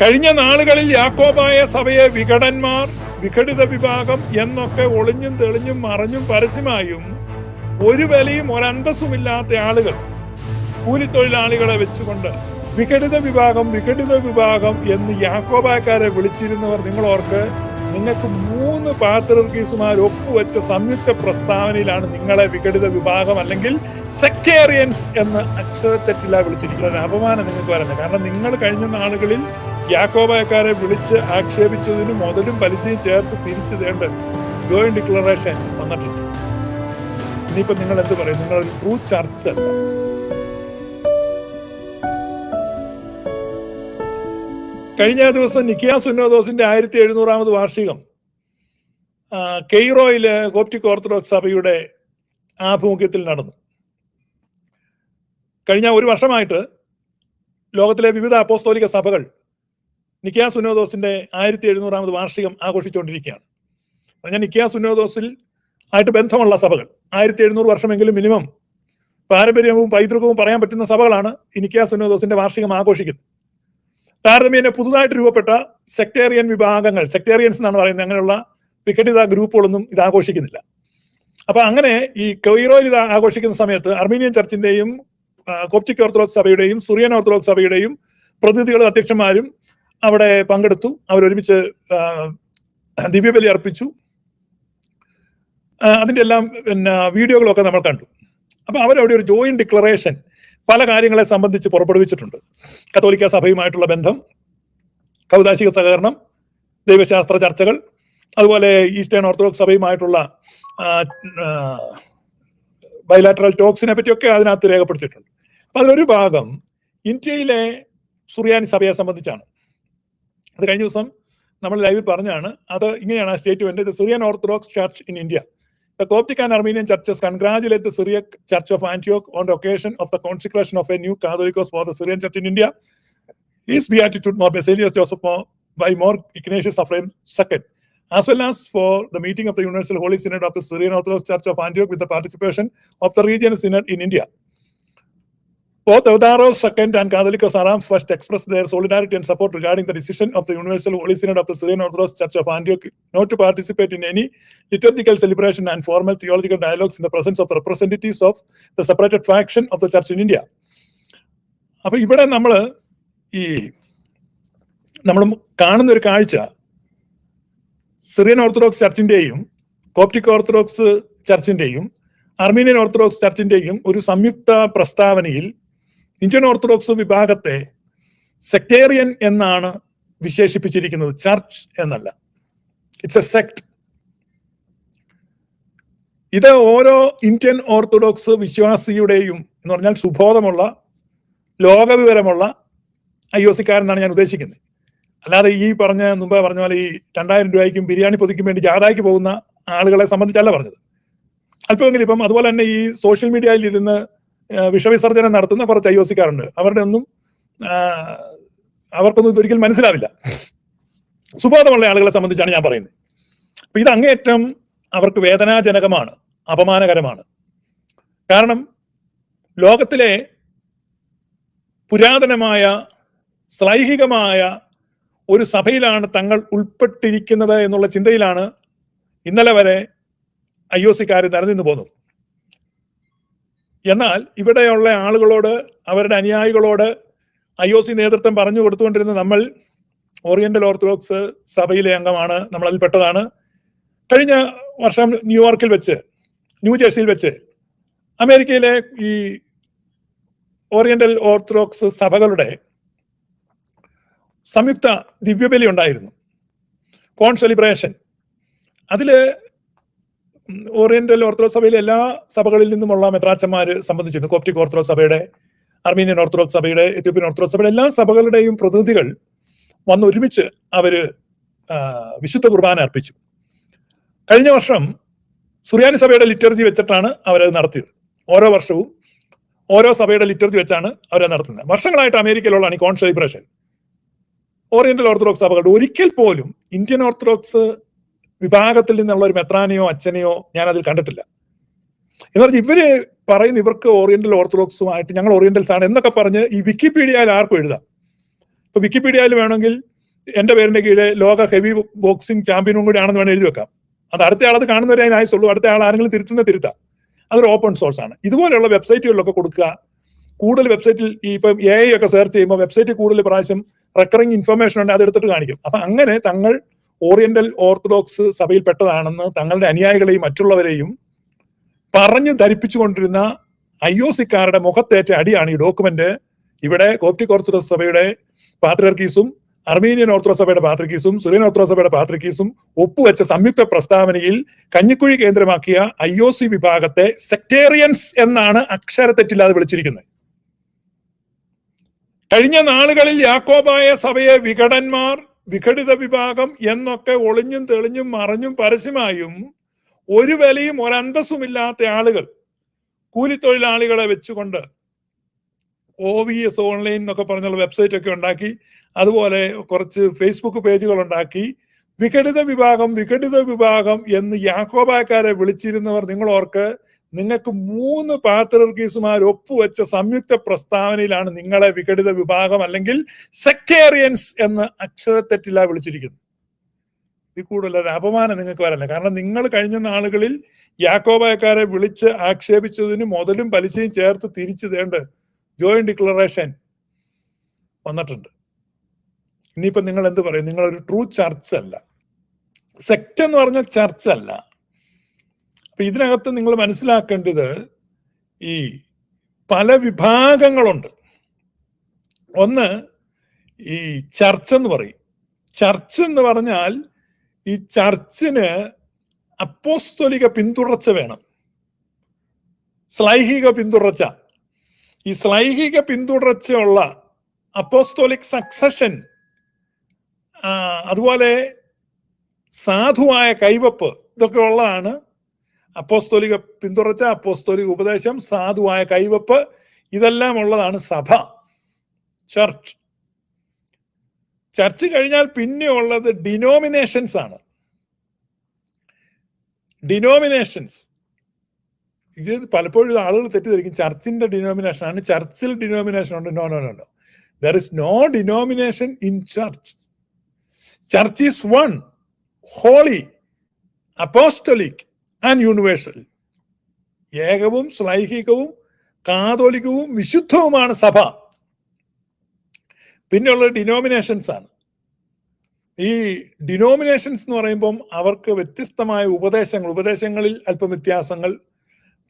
കഴിഞ്ഞ നാളുകളിൽ യാക്കോബായ സഭയെ വിഘടന്മാർ വിഘടിത വിഭാഗം എന്നൊക്കെ ഒളിഞ്ഞും തെളിഞ്ഞും മറിഞ്ഞും പരസ്യമായും ഒരു വിലയും ഒരന്തസ്സുമില്ലാത്ത ആളുകൾ കൂലിത്തൊഴിലാളികളെ വെച്ചുകൊണ്ട് വിഘടിത വിഭാഗം വിഘടിത വിഭാഗം എന്ന് യാക്കോബായക്കാരെ വിളിച്ചിരുന്നവർ നിങ്ങൾ ഓർക്ക് നിങ്ങൾക്ക് മൂന്ന് പാത്രീസുമാർ ഒപ്പുവെച്ച സംയുക്ത പ്രസ്താവനയിലാണ് നിങ്ങളെ വിഘടിത വിഭാഗം അല്ലെങ്കിൽ സെക്ടേറിയൻസ് എന്ന് അക്ഷരത്തെറ്റില്ല വിളിച്ചിരിക്കുന്നത്. അപമാനം നിങ്ങൾക്ക് വരുന്നത് കാരണം നിങ്ങൾ കഴിഞ്ഞ നാളുകളിൽ യാക്കോബായക്കാരെ വിളിച്ച് ആക്ഷേപിച്ചതിന് മുതലും പലിശയും ചേർത്ത് തിരിച്ചു തേണ്ട ജോയിന്റ് ഡിക്ലറേഷൻ വന്നിട്ടുണ്ട്. ഇനിയിപ്പം നിങ്ങൾ എന്ത് പറയും? നിങ്ങൾ ട്രൂ ചർച്ച് അല്ല. കഴിഞ്ഞ ദിവസം നിക്കിയ സുന്നോദോസിന്റെ ആയിരത്തി എഴുന്നൂറാമത് വാർഷികം കെയ്റോയിൽ കോപ്റ്റിക് ഓർത്തഡോക്സ് സഭയുടെ ആഭിമുഖ്യത്തിൽ നടന്നു. കഴിഞ്ഞ ഒരു വർഷമായിട്ട് ലോകത്തിലെ വിവിധ അപ്പോസ്തോലിക സഭകൾ നിക്കിയ സുന്നോദോസിന്റെ ആയിരത്തി എഴുന്നൂറാമത് വാർഷികം ആഘോഷിച്ചുകൊണ്ടിരിക്കുകയാണ്. ഞാൻ നിക്കിയ സുന്നോദോസിൽ ആയിട്ട് ബന്ധമുള്ള സഭകൾ. ആയിരത്തി എഴുന്നൂറ് വർഷമെങ്കിലും മിനിമം പാരമ്പര്യവും പൈതൃകവും പറയാൻ പറ്റുന്ന സഭകളാണ് ഈ നിക്കിയ സുന്നോദോസിന്റെ വാർഷികം ആഘോഷിക്കുന്നത്. താരതമ്യേന പുതുതായിട്ട് രൂപപ്പെട്ട സെക്ടേറിയൻ വിഭാഗങ്ങൾ സെക്ടേറിയൻസ് എന്നാണ് പറയുന്നത്. അങ്ങനെയുള്ള വിഘടിത ഗ്രൂപ്പുകളൊന്നും ഇത് ആഘോഷിക്കുന്നില്ല. അപ്പൊ അങ്ങനെ ഈ കൊയ്റോയിൽ ഇത് ആഘോഷിക്കുന്ന സമയത്ത് അർമീനിയൻ ചർച്ചിന്റെയും കോപ്റ്റിക് ഓർത്തഡോക്സ് സഭയുടെയും സുറിയൻ ഓർത്തഡോക്സ് സഭയുടെയും പ്രതിനിധികളും അധ്യക്ഷന്മാരും അവിടെ പങ്കെടുത്തു. അവരൊരുമിച്ച് ദിവ്യബലി അർപ്പിച്ചു. അതിന്റെ എല്ലാം പിന്നെ വീഡിയോകളൊക്കെ നമ്മൾ കണ്ടു. അപ്പം അവരവിടെ ഒരു ജോയിൻ ഡിക്ലറേഷൻ പല കാര്യങ്ങളെ സംബന്ധിച്ച് പുറപ്പെടുവിച്ചിട്ടുണ്ട്. കത്തോലിക്ക സഭയുമായിട്ടുള്ള ബന്ധം കൗതാശിക സഹകരണം ദൈവശാസ്ത്ര ചർച്ചകൾ അതുപോലെ ഈസ്റ്റേൺ ഓർത്തഡോക്സ് സഭയുമായിട്ടുള്ള ബൈലാറ്ററൽ ടോക്സിനെ പറ്റിയൊക്കെ അതിനകത്ത് രേഖപ്പെടുത്തിയിട്ടുണ്ട്. അപ്പം അതിലൊരു ഭാഗം ഇന്ത്യയിലെ സുറിയാനി സഭയെ സംബന്ധിച്ചാണ്. അത് കഴിഞ്ഞ ദിവസം നമ്മൾ ലൈവിൽ പറഞ്ഞാണ് അത് ഇങ്ങനെയാണ് ആ statement the Syrian orthodox church in India the Coptic and Armenian churches congratulate the Syriac church of ആന്റിയോക് on the occasion of the consecration of a new catholicos for the Syrian church in India his beatitude Mor Baselios Joseph Mor by Mor Ignatius Aphrem second as well as for the meeting of the Universal Holy Synod of the Syrian Orthodox Church of Antioch with the participation of the Regional Synod in India. Both Eudharos Second and Catholicos Arams first expressed their solidarity and support regarding the decision of the Universal Holy Synod of the Syrian Orthodox Church of Antioch not to participate in any liturgical celebration and formal theological dialogues in the presence of the representatives of the separated faction of the Church in India. അപ്പോൾ ഇവിടെ നമ്മൾ ഈ നമ്മൾ കാണുന്ന ഒരു കാഴ്ച Syrian orthodox ചർച്ചിന്റെയും Coptic orthodox ചർച്ചിന്റെയും അർമീനിയൻ ഓർത്തഡോക്സ് ചർച്ചിന്റെയും ഒരു സംയുക്ത പ്രസ്താവനയിൽ ഇന്ത്യൻ ഓർത്തഡോക്സ് വിഭാഗത്തെ സെക്ടേറിയൻ എന്നാണ് വിശേഷിപ്പിച്ചിരിക്കുന്നത് ചർച്ച് എന്നല്ല. ഇറ്റ്സ് എ സെക്ട് ഇത് ഓരോ ഇന്ത്യൻ ഓർത്തഡോക്സ് വിശ്വാസിയുടെയും എന്ന് പറഞ്ഞാൽ സുബോധമുള്ള ലോകവിവരമുള്ള ഐ ഒ സിക്കാരെന്നാണ് ഞാൻ ഉദ്ദേശിക്കുന്നത്. അല്ലാതെ ഈ പറഞ്ഞ മുമ്പ് പറഞ്ഞ പോലെ ഈ രണ്ടായിരം രൂപയ്ക്കും ബിരിയാണി പൊതിക്കും വേണ്ടി ജാഥയ്ക്ക് പോകുന്ന ആളുകളെ സംബന്ധിച്ചല്ല പറഞ്ഞത്. അല്പമെങ്കിലും ഇപ്പം അതുപോലെ തന്നെ ഈ സോഷ്യൽ മീഡിയയിൽ ഇരുന്ന് വിഷവിസർജനം നടത്തുന്ന കുറച്ച് ഐ ഒ സിക്കാരുണ്ട്. അവരുടെ ഒന്നും അവർക്കൊന്നും ഇതൊരിക്കലും മനസ്സിലാവില്ല. സുബോധമുള്ള ആളുകളെ സംബന്ധിച്ചാണ് ഞാൻ പറയുന്നത്. അപ്പൊ ഇത് അങ്ങേയറ്റം അവർക്ക് വേദനാജനകമാണ് അപമാനകരമാണ്. കാരണം ലോകത്തിലെ പുരാതനമായ ശ്ലൈഹികമായ ഒരു സഭയിലാണ് തങ്ങൾ ഉൾപ്പെട്ടിരിക്കുന്നത് എന്നുള്ള ചിന്തയിലാണ് ഇന്നലെ വരെ ഐ ഒ സിക്കാർ നിലനിന്ന് പോകുന്നത്. എന്നാൽ ഇവിടെയുള്ള ആളുകളോട് അവരുടെ അനുയായികളോട് ഐ ഒ സി നേതൃത്വം പറഞ്ഞു കൊടുത്തുകൊണ്ടിരുന്ന നമ്മൾ ഓറിയന്റൽ ഓർത്തഡോക്സ് സഭയിലെ അംഗമാണ് നമ്മൾ അതിൽ പെട്ടതാണ്. കഴിഞ്ഞ വർഷം ന്യൂയോർക്കിൽ വെച്ച് ന്യൂജേഴ്സിയിൽ വെച്ച് അമേരിക്കയിലെ ഈ ഓറിയന്റൽ ഓർത്തഡോക്സ് സഭകളുടെ സംയുക്ത ദിവ്യബലി ഉണ്ടായിരുന്നു. കോൺ സെലിബ്രേഷൻ അതിൽ ഉം ഓറിയന്റൽ ഓർത്തഡോക്സ് സഭയിലെ എല്ലാ സഭകളിൽ നിന്നുമുള്ള മെത്രാച്ചന്മാർ സംബന്ധിച്ചിരുന്നു. കോപ്റ്റിക് ഓർത്തഡോക്സ് സഭയുടെ അർമീനിയൻ ഓർത്തഡോക്സ് സഭയുടെ എത്യോപ്യൻ ഓർത്തഡോക്സ് സഭയുടെ എല്ലാ സഭകളുടെയും പ്രതിനിധികൾ വന്ന് ഒരുമിച്ച് അവർ വിശുദ്ധ കുർബാന അർപ്പിച്ചു. കഴിഞ്ഞ വർഷം സുറിയാനി സഭയുടെ ലിറ്റർജി വെച്ചിട്ടാണ് അവരത് നടത്തിയത്. ഓരോ വർഷവും ഓരോ സഭയുടെ ലിറ്റർജി വെച്ചാണ് അവരത് നടത്തുന്നത്. വർഷങ്ങളായിട്ട് അമേരിക്കയിലുള്ളതാണ് ഈ കോൺസെലിബ്രേഷൻ ഓറിയന്റൽ ഓർത്തഡോക്സ് സഭകളുടെ ഒരിക്കൽ പോലും ഇന്ത്യൻ ഓർത്തഡോക്സ് വിഭാഗത്തിൽ നിന്നുള്ള ഒരു മെത്രാനെയോ അച്ഛനെയോ ഞാൻ അതിൽ കണ്ടിട്ടില്ല. എന്ന് പറഞ്ഞാൽ ഇവർ പറയുന്ന ഇവർക്ക് ഓറിയന്റൽ ഓർത്തഡോക്സുമായിട്ട് ഞങ്ങൾ ഓറിയന്റൽസ് ആണ് എന്നൊക്കെ പറഞ്ഞ് ഈ വിക്കിപീഡിയയിൽ ആർക്കും എഴുതാം. ഇപ്പൊ വിക്കിപീഡിയയിൽ വേണമെങ്കിൽ എന്റെ പേരിന്റെ കീഴെ ലോക ഹെവി ബോക്സിംഗ് ചാമ്പ്യനും കൂടി ആണെന്ന് വേണം എഴുതി വെക്കാം. അത് അടുത്ത ആളത് കാണുന്നവരെ ആയുസുള്ളൂ അടുത്ത ആൾ ആരെങ്കിലും തിരുത്തുന്ന തിരുത്താം. അതൊരു ഓപ്പൺ സോഴ്സ് ആണ്. ഇതുപോലെയുള്ള വെബ്സൈറ്റുകളിലൊക്കെ കൊടുക്കുക. കൂടുതൽ വെബ്സൈറ്റിൽ ഈ ഇപ്പം എ ഐ ഒക്കെ സെർച്ച് ചെയ്യുമ്പോൾ വെബ്സൈറ്റിൽ കൂടുതൽ പ്രാവശ്യം റെക്കറിങ് ഇൻഫർമേഷൻ ഉണ്ട് അത് എടുത്തിട്ട് കാണിക്കും. അപ്പൊ അങ്ങനെ തങ്ങൾ ഓറിയന്റൽ ഓർത്തഡോക്സ് സഭയിൽപ്പെട്ടതാണെന്ന് തങ്ങളുടെ അനുയായികളെയും മറ്റുള്ളവരെയും പറഞ്ഞു ധരിപ്പിച്ചുകൊണ്ടിരുന്ന ഐ ഒ സിക്കാരുടെ മുഖത്തേറ്റ അടിയാണ് ഈ ഡോക്യുമെന്റ്. ഇവിടെ കോപ്റ്റിക് ഓർത്തഡോക്സ് സഭയുടെ പാത്രിയർക്കീസും അർമീനിയൻ ഓർത്തഡോക്സ് സഭയുടെ പാത്രിക്കീസും സുറിയൻ ഓർത്തഡോക്സ് സഭയുടെ പാത്രിക്കീസും ഒപ്പുവെച്ച സംയുക്ത പ്രസ്താവനയിൽ കഞ്ഞിക്കുഴി കേന്ദ്രമാക്കിയ ഐ ഒ സി വിഭാഗത്തെ സെക്ടേറിയൻസ് എന്നാണ് അക്ഷരത്തെറ്റില്ലാതെ വിളിച്ചിരിക്കുന്നത്. കഴിഞ്ഞ നാളുകളിൽ യാക്കോബായ സഭയെ വിഘടന്മാർ വിഘടിത വിഭാഗം എന്നൊക്കെ ഒളിഞ്ഞും തെളിഞ്ഞും മറിഞ്ഞും പരസ്യമായും ഒരു വിലയും ഒരന്തസ്സുമില്ലാത്ത ആളുകൾ കൂലിത്തൊഴിലാളികളെ വെച്ചുകൊണ്ട് ഒ വി എസ് ഓൺലൈൻ എന്നൊക്കെ പറഞ്ഞുള്ള വെബ്സൈറ്റ് ഒക്കെ ഉണ്ടാക്കി അതുപോലെ കുറച്ച് ഫേസ്ബുക്ക് പേജുകൾ ഉണ്ടാക്കി. വിഘടിത വിഭാഗം വിഘടിത വിഭാഗം എന്ന് യാക്കോബായക്കാരെ വിളിച്ചിരുന്നവർ നിങ്ങൾ ഓർക്ക് നിങ്ങൾക്ക് മൂന്ന് പാത്രർക്കീസുമാർ ഒപ്പുവെച്ച സംയുക്ത പ്രസ്താവനയിലാണ് നിങ്ങളെ വിഘടിത വിഭാഗം അല്ലെങ്കിൽ സെക്ടേറിയൻസ് എന്ന് അക്ഷരത്തെറ്റില്ല വിളിച്ചിരിക്കുന്നത്. ഇതിൽ ഒരു അപമാനം നിങ്ങൾക്ക് വരല്ല കാരണം നിങ്ങൾ കഴിഞ്ഞ നാളുകളിൽ യാക്കോബായക്കാരെ വിളിച്ച് ആക്ഷേപിച്ചതിന് മുതലും പലിശയും ചേർത്ത് തിരിച്ചു തേണ്ട ജോയിന്റ് ഡിക്ലറേഷൻ വന്നിട്ടുണ്ട്. ഇനിയിപ്പം നിങ്ങൾ എന്ത് പറയും? നിങ്ങളൊരു ട്രൂ ചർച്ച് അല്ല. സെക്ട് എന്ന് പറഞ്ഞ ചർച്ച് അല്ല. അപ്പൊ ഇതിനകത്ത് നിങ്ങൾ മനസ്സിലാക്കേണ്ടത് ഈ പല വിഭാഗങ്ങളുണ്ട്. ഒന്ന് ഈ ചർച്ച് എന്ന് പറയും. ചർച്ച് എന്ന് പറഞ്ഞാൽ ഈ ചർച്ചിന് അപ്പോസ്തോലിക പിന്തുടർച്ച വേണം. സ്ലൈഹിക പിന്തുടർച്ച. ഈ സ്ലൈഹിക പിന്തുടർച്ചയുള്ള അപ്പോസ്തോലിക് സക്സഷൻ അതുപോലെ സാധുവായ കൈവപ്പ് ഇതൊക്കെ ഉള്ളതാണ് അപ്പോസ്തോലിക പിന്തുടർച്ച അപ്പോസ്തോലിക ഉപദേശം സാധുവായ കൈവപ്പ് ഇതെല്ലാം ഉള്ളതാണ് സഭ ചർച്ച്. ചർച്ച് കഴിഞ്ഞാൽ പിന്നെ ഉള്ളത് ഡിനോമിനേഷൻസ് ആണ്. ഡിനോമിനേഷൻസ് ഇത് പലപ്പോഴും ആളുകൾ തെറ്റിദ്ധരിക്കും. ചർച്ചിന്റെ ഡിനോമിനേഷൻ ആണ്. ചർച്ചിൽ ഡിനോമിനേഷൻ ഉണ്ട്. No no no no there is no denomination in church church is one holy apostolic and universal ഏകവും സ്ലൈഹികവും കാതോലികവും വിശുദ്ധവുമാണ് സഭ. പിന്നെയുള്ള ഡിനോമിനേഷൻസ് ആണ്. ഈ ഡിനോമിനേഷൻസ് എന്ന് പറയുമ്പം അവർക്ക് വ്യത്യസ്തമായ ഉപദേശങ്ങൾ ഉപദേശങ്ങളിൽ അല്പം വ്യത്യാസങ്ങൾ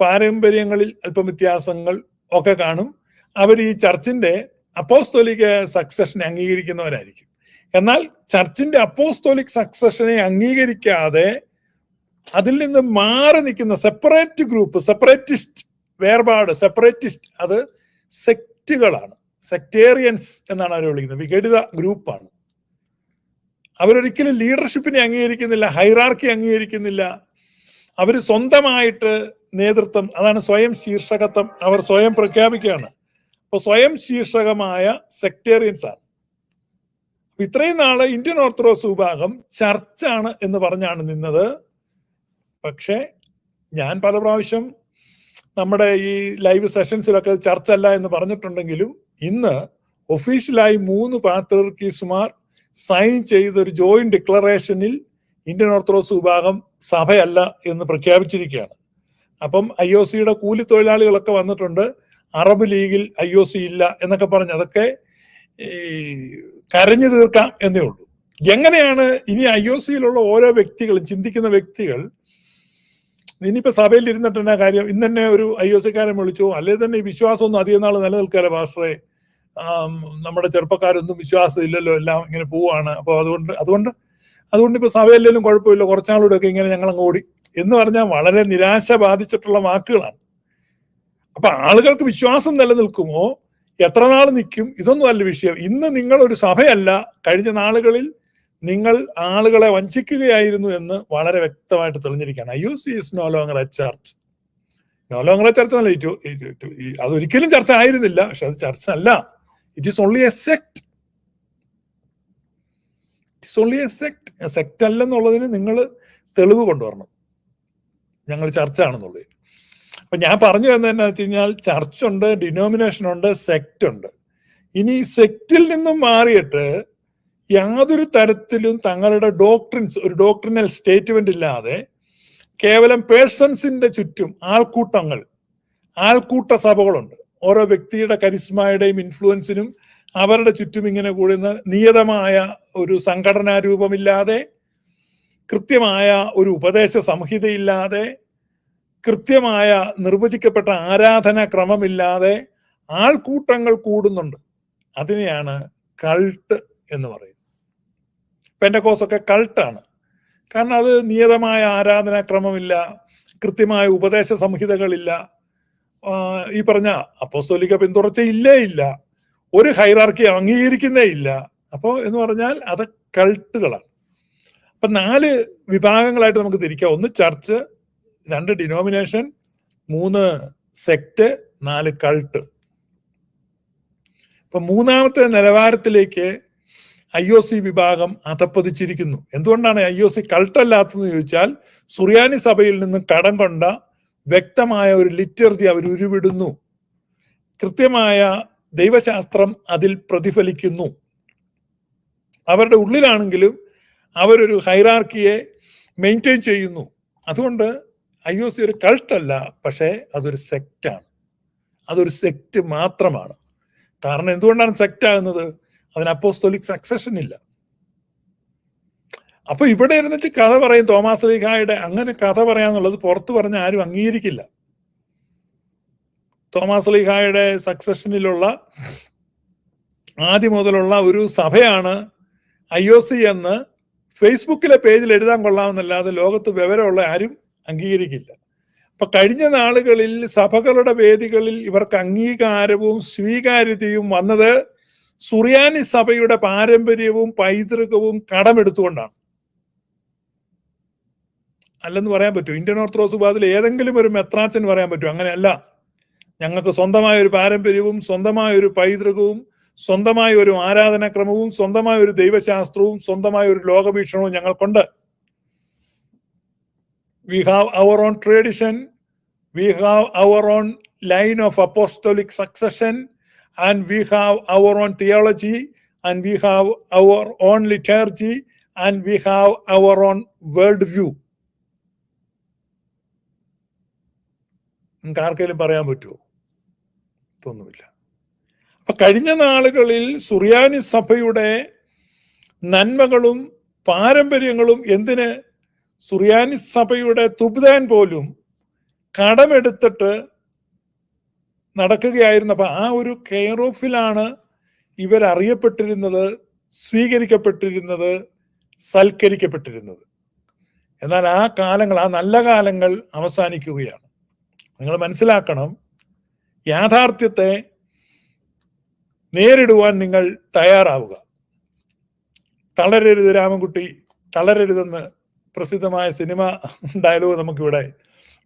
പാരമ്പര്യങ്ങളിൽ അല്പം വ്യത്യാസങ്ങൾ ഒക്കെ കാണും. അവർ ഈ ചർച്ചിന്റെ അപ്പോസ്തോലിക് സക്സഷനെ അംഗീകരിക്കുന്നവരായിരിക്കും. എന്നാൽ ചർച്ചിന്റെ അപ്പോസ്തോലിക് സക്സഷനെ അംഗീകരിക്കാതെ അതിൽ നിന്ന് മാറി നിൽക്കുന്ന സെപ്പറേറ്റ് ഗ്രൂപ്പ് സെപ്പറേറ്റിസ്റ്റ് വേർപാട് സെപ്പറേറ്റിസ്റ്റ് അത് സെക്റ്റുകളാണ് സെക്ടേറിയൻസ് എന്നാണ് അവരെ വിളിക്കുന്നത്. വിഘടിത ഗ്രൂപ്പാണ് അവരൊരിക്കലും ലീഡർഷിപ്പിനെ അംഗീകരിക്കുന്നില്ല ഹൈറാർക്കി അംഗീകരിക്കുന്നില്ല. അവർ സ്വന്തമായിട്ട് നേതൃത്വം അതാണ് സ്വയം ശീർഷകത്വം അവർ സ്വയം പ്രഖ്യാപിക്കുകയാണ്. അപ്പൊ സ്വയം ശീർഷകമായ സെക്ടേറിയൻസ് ആണ്. ഇത്രയും നാൾ ഇന്ത്യൻ ഓർത്തഡോക്സ് വിഭാഗം ചർച്ചാണ് എന്ന് പറഞ്ഞാണ് നിന്നത്. പക്ഷേ ഞാൻ പല പ്രാവശ്യം നമ്മുടെ ഈ ലൈവ് സെഷൻസിലൊക്കെ ചർച്ച അല്ല എന്ന് പറഞ്ഞിട്ടുണ്ടെങ്കിലും ഇന്ന് ഒഫീഷ്യലായി മൂന്ന് പാത്രർക്കീസുമാർ സൈൻ ചെയ്ത ഒരു ജോയിന്റ് ഡിക്ലറേഷനിൽ ഇന്ത്യൻ ഓർത്തഡോക്സ് വിഭാഗം സഭയല്ല എന്ന് പ്രഖ്യാപിച്ചിരിക്കുകയാണ്. അപ്പം ഐ ഒ സിയുടെ കൂലി തൊഴിലാളികളൊക്കെ വന്നിട്ടുണ്ട്. അറബ് ലീഗിൽ ഐ ഒ സി ഇല്ല എന്നൊക്കെ പറഞ്ഞ് അതൊക്കെ ഈ കരഞ്ഞു തീർക്കാം എന്നേ ഉള്ളൂ. എങ്ങനെയാണ് ഇനി ഐ ഒ സിയിലുള്ള ഓരോ വ്യക്തികളും ചിന്തിക്കുന്ന വ്യക്തികൾ ഇനിയിപ്പോ സഭയിൽ ഇരുന്നിട്ട് തന്നെ കാര്യം? ഇന്ന് തന്നെ ഒരു ഐ ഒ എക്കാരൻ വിളിച്ചു. അല്ലെങ്കിൽ തന്നെ ഈ വിശ്വാസമൊന്നും അധികം നാൾ നിലനിൽക്കാതെ പാസ്റ്ററെ? നമ്മുടെ ചെറുപ്പക്കാരൊന്നും വിശ്വാസം ഇല്ലല്ലോ എല്ലാം ഇങ്ങനെ പോവാണ്. അപ്പോൾ അതുകൊണ്ട് അതുകൊണ്ട് അതുകൊണ്ട് ഇപ്പൊ സഭയല്ലേലും കുഴപ്പമില്ല. കുറച്ചാളൂടെയൊക്കെ ഇങ്ങനെ ഞങ്ങൾ അങ്ങ് ഓടി. എന്ന് പറഞ്ഞാൽ വളരെ നിരാശ ബാധിച്ചിട്ടുള്ള വാക്കുകളാണ്. അപ്പൊ ആളുകൾക്ക് വിശ്വാസം നിലനിൽക്കുമോ? എത്ര നാൾ നിൽക്കും? ഇതൊന്നും അല്ല വിഷയം. ഇന്ന് നിങ്ങൾ ഒരു സഭയല്ല. കഴിഞ്ഞ നാളുകളിൽ നിങ്ങൾ ആളുകളെ വഞ്ചിക്കുകയായിരുന്നു എന്ന് വളരെ വ്യക്തമായിട്ട് തെളിഞ്ഞിരിക്കുകയാണ്. I U C is no longer a church no longer a church അല്ല അതൊരിക്കലും ചർച്ച ആയിരുന്നില്ല. പക്ഷെ അത് ചർച്ച അല്ല it is only a sect it is only a sect sect അല്ലെന്നുള്ളതിന് നിങ്ങൾ തെളിവ് കൊണ്ടുവരണം. ഞങ്ങൾ ചർച്ച ആണെന്നുള്ളത്. അപ്പൊ ഞാൻ പറഞ്ഞു തന്നെ വെച്ച് കഴിഞ്ഞാൽ ചർച്ച് ഉണ്ട് ഡിനോമിനേഷൻ ഉണ്ട് സെക്ട് ഉണ്ട്. ഇനി സെക്റ്റിൽ നിന്നും മാറിയിട്ട് യാതൊരു തരത്തിലും തങ്ങളുടെ ഡോക്ട്രിൻസ് ഒരു ഡോക്ട്രിനൽ സ്റ്റേറ്റ്മെന്റ് ഇല്ലാതെ കേവലം പേഴ്സൺസിന്റെ ചുറ്റും ആൾക്കൂട്ടങ്ങൾ ആൾക്കൂട്ട സഭകളുണ്ട്. ഓരോ വ്യക്തിയുടെ കരിസ്മയുടെയും ഇൻഫ്ലുവൻസിനും അവരുടെ ചുറ്റും ഇങ്ങനെ കൂടുന്ന നിയതമായ ഒരു സംഘടനാ രൂപമില്ലാതെ കൃത്യമായ ഒരു ഉപദേശ സംഹിതയില്ലാതെ കൃത്യമായ നിർവചിക്കപ്പെട്ട ആരാധന ക്രമമില്ലാതെ ആൾക്കൂട്ടങ്ങൾ കൂടുന്നുണ്ട്. അതിനെയാണ് കൾട്ട് എന്ന് പറയുന്നത്. പെൻഡക്കോസ് ഒക്കെ കൾട്ടാണ്. കാരണം അത് നിയതമായ ആരാധനാക്രമമില്ല കൃത്യമായ ഉപദേശ സംഹിതകളില്ല. ഈ പറഞ്ഞ അപ്പോസ്തോലിക പിന്തുടർച്ച ഇല്ലേ ഇല്ല. ഒരു ഹൈറാർക്കി അംഗീകരിക്കുന്നേ ഇല്ല. അപ്പോൾ എന്ന് പറഞ്ഞാൽ അത് കൾട്ടുകളാണ്. അപ്പൊ നാല് വിഭാഗങ്ങളായിട്ട് നമുക്ക് തിരിക്കാം. ഒന്ന് ചർച്ച് രണ്ട് ഡിനോമിനേഷൻ മൂന്ന് സെക്ട് നാല് കൾട്ട്. ഇപ്പൊ മൂന്നാമത്തെ നിലവാരത്തിലേക്ക് ഐ ഒ സി വിഭാഗം അധപ്പതിച്ചിരിക്കുന്നു. എന്തുകൊണ്ടാണ് ഐ ഒ സി കൾട്ടല്ലാത്തതെന്ന് ചോദിച്ചാൽ സുറിയാനി സഭയിൽ നിന്ന് കടം കൊണ്ട വ്യക്തമായ ഒരു ലിറ്റർജി അവർ ഉരുവിടുന്നു. കൃത്യമായ ദൈവശാസ്ത്രം അതിൽ പ്രതിഫലിക്കുന്നു. അവരുടെ ഉള്ളിലാണെങ്കിലും അവരൊരു ഹൈറാർക്കിയെ മെയിന്റെയിൻ ചെയ്യുന്നു. അതുകൊണ്ട് ഐ ഒ സി ഒരു കൾട്ടല്ല പക്ഷേ അതൊരു സെക്റ്റാണ്. അതൊരു സെക്റ്റ് മാത്രമാണ്. കാരണം എന്തുകൊണ്ടാണ് സെക്റ്റ് ആകുന്നത് അതിന് അപ്പോസ്തോലിക് സക്സഷൻ ഇല്ല. അപ്പൊ ഇവിടെ ഇരുന്നിട്ട് കഥ പറയും തോമാസ് ലീഹായുടെ. അങ്ങനെ കഥ പറയാന്നുള്ളത് പുറത്തു പറഞ്ഞ ആരും അംഗീകരിക്കില്ല. തോമാസ് ലീഹായുടെ സക്സഷനിലുള്ള ആദ്യം മുതലുള്ള ഒരു സഭയാണ് ഐ ഒ സി എന്ന് ഫേസ്ബുക്കിലെ പേജിൽ എഴുതാൻ കൊള്ളാമെന്നല്ലാതെ ലോകത്ത് വിവരമുള്ള ആരും അംഗീകരിക്കില്ല. അപ്പൊ കഴിഞ്ഞ നാളുകളിൽ സഭകളുടെ വേദികളിൽ ഇവർക്ക് അംഗീകാരവും സ്വീകാര്യതയും വന്നത് സുറിയാനി സഭയുടെ പാരമ്പര്യവും പൈതൃകവും കടമെടുത്തുകൊണ്ടാണ്. അല്ലെന്ന് പറയാൻ പറ്റൂ. ഇന്ത്യൻ ഓർത്തഡോക്സ് വിഭാഗത്തിൽ ഏതെങ്കിലും ഒരു മെത്രാച്ചൻ പറയാൻ പറ്റൂ. അങ്ങനെയല്ല. ഞങ്ങൾക്ക് സ്വന്തമായ ഒരു പാരമ്പര്യവും സ്വന്തമായ ഒരു പൈതൃകവും സ്വന്തമായ ഒരു ആരാധനാക്രമവും സ്വന്തമായ ഒരു ദൈവശാസ്ത്രവും സ്വന്തമായ ഒരു ലോകവീക്ഷണവും ഞങ്ങൾക്കുണ്ട്. We have our own tradition we have our own line of apostolic succession, and we have our own theology, and we have our own liturgy, and we have our own worldview. നിങ്ങൾക്ക് ആർക്കെങ്കിലും പറയാൻ പറ്റുമോ തോന്നുമില്ല അപ്പൊ കഴിഞ്ഞ നാളുകളിൽ സുറിയാനി സഭയുടെ നന്മകളും പാരമ്പര്യങ്ങളും എന്തിന്? സുറിയാനി സഭയുടെ തുബ്ദാൻ പോലും കടമെടുത്തിട്ട് നടക്കുകയായിരുന്നു അപ്പൊ ആ ഒരു കെയർ ഓഫിലാണ് ഇവരറിയപ്പെട്ടിരുന്നത് സ്വീകരിക്കപ്പെട്ടിരുന്നത് സൽക്കരിക്കപ്പെട്ടിരുന്നത്. എന്നാൽ ആ കാലങ്ങൾ ആ നല്ല കാലങ്ങൾ അവസാനിക്കുകയാണ്. നിങ്ങൾ മനസ്സിലാക്കണം യാഥാർത്ഥ്യത്തെ നേരിടുവാൻ നിങ്ങൾ തയ്യാറാവുക. തളരരുത് രാമൻകുട്ടി തളരരുതെന്ന് പ്രസിദ്ധമായ സിനിമ ഡയലോഗ് നമുക്കിവിടെ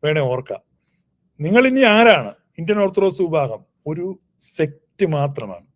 വേണേ ഓർക്കാം. നിങ്ങൾ ഇനി ആരാണ്? ഇന്ത്യൻ ഓർത്തഡോക്സ് വിഭാഗം ഒരു സെക്റ്റ് മാത്രമാണ്.